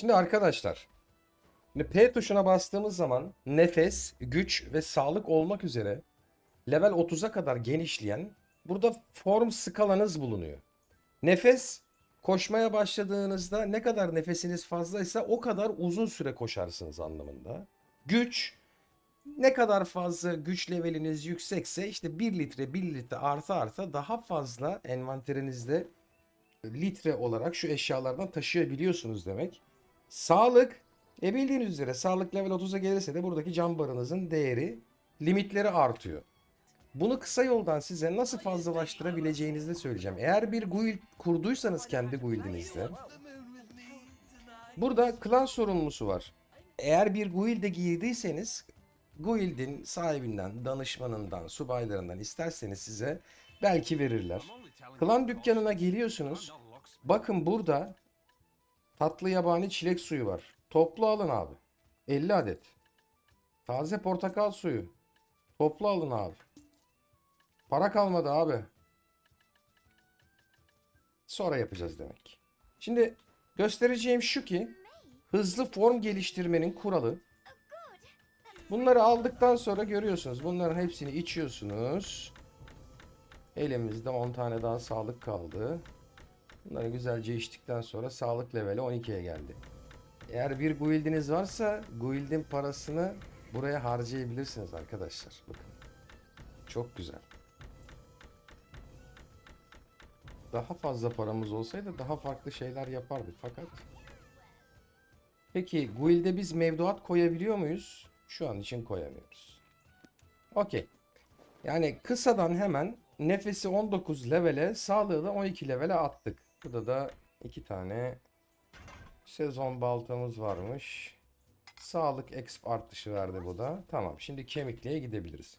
Şimdi arkadaşlar. Şimdi P tuşuna bastığımız zaman nefes, güç ve sağlık olmak üzere level 30'a kadar genişleyen burada form skalanız bulunuyor. Nefes koşmaya başladığınızda ne kadar nefesiniz fazlaysa o kadar uzun süre koşarsınız anlamında. Güç ne kadar fazla güç leveliniz yüksekse işte 1 litre 1 litre arta arta daha fazla envanterinizde litre olarak şu eşyalardan taşıyabiliyorsunuz demek. Sağlık e bildiğiniz üzere sağlık level 30'a gelirse de buradaki can barınızın değeri limitleri artıyor. Bunu kısa yoldan size nasıl fazlalaştırabileceğinizi de söyleyeceğim. Eğer bir guild kurduysanız kendi guildinizde burada klan sorumlusu var. Eğer bir guild'e girdiyseniz guild'in sahibinden, danışmanından, subaylarından isterseniz size belki verirler. Klan dükkanına geliyorsunuz. Bakın burada tatlı yabani çilek suyu var. Toplu alın abi. 50 adet. Taze portakal suyu. Toplu alın abi. Para kalmadı abi. Sonra yapacağız demek. Şimdi göstereceğim şu ki hızlı form geliştirmenin kuralı. Bunları aldıktan sonra görüyorsunuz. Bunların hepsini içiyorsunuz. Elimizde 10 tane daha sağlık kaldı. Bunları güzelce içtikten sonra sağlık leveli 12'ye geldi. Eğer bir guildiniz varsa guildin parasını buraya harcayabilirsiniz arkadaşlar. Bakın. Çok güzel. Daha fazla paramız olsaydı daha farklı şeyler yapardık fakat. Peki guild'e biz mevduat koyabiliyor muyuz? Şu an için koyamıyoruz. Okey. Yani kısadan hemen nefesi 19 levele, sağlığı da 12 levele attık. Burada da iki tane sezon baltamız varmış. Sağlık exp artışı verdi bu da. Tamam şimdi kemikliğe gidebiliriz.